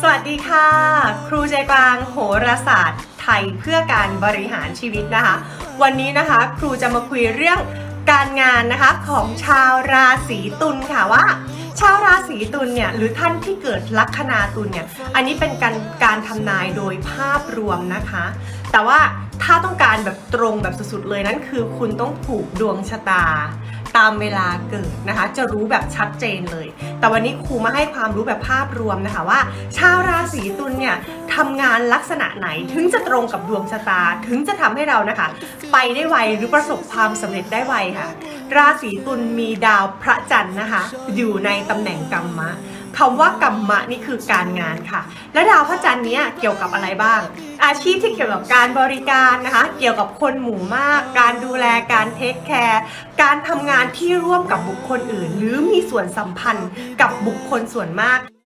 สวัสดีค่ะ ครูใจกลางโหราศาสตร์ไทยเพื่อการบริหารชีวิตนะคะ วันนี้นะคะครูจะมาคุยเรื่องการงานนะคะของชาวราศีตุลค่ะว่า ชาวราศีตุลเนี่ยหรือท่านที่เกิดลัคนาตุลเนี่ยอันนี้เป็นการการทำนายโดยภาพรวมนะคะ แต่ว่าถ้าต้องการแบบตรงแบบสุดๆเลยนั่นคือ คุณต้องผูกดวงชะตา ตามเวลาเกิดนะคะ จะรู้แบบชัดเจนเลย แต่วันนี้ครูมาให้ความรู้แบบภาพรวมนะคะว่า ชาวราศีตุลเนี่ยทำงานลักษณะไหนถึงจะตรงกับดวงชะตาถึงจะทำให้เรานะคะ ไปได้ไวหรือประสบความสำเร็จได้ไวค่ะ ราศีตุลมีดาวพระจันทร์นะคะ อยู่ในตำแหน่งกัมมะคำว่ากรรมะนี่คือการงานค่ะ และดาวพระจันทร์นี้เกี่ยวกับอะไรบ้าง อาชีพที่เกี่ยวกับการบริการนะคะ เกี่ยวกับคนหมู่มาก การดูแลการเทคแคร์การทำงานที่ร่วมกับบุคคลอื่น หรือมีส่วนสัมพันธ์กับบุคคลส่วนมาก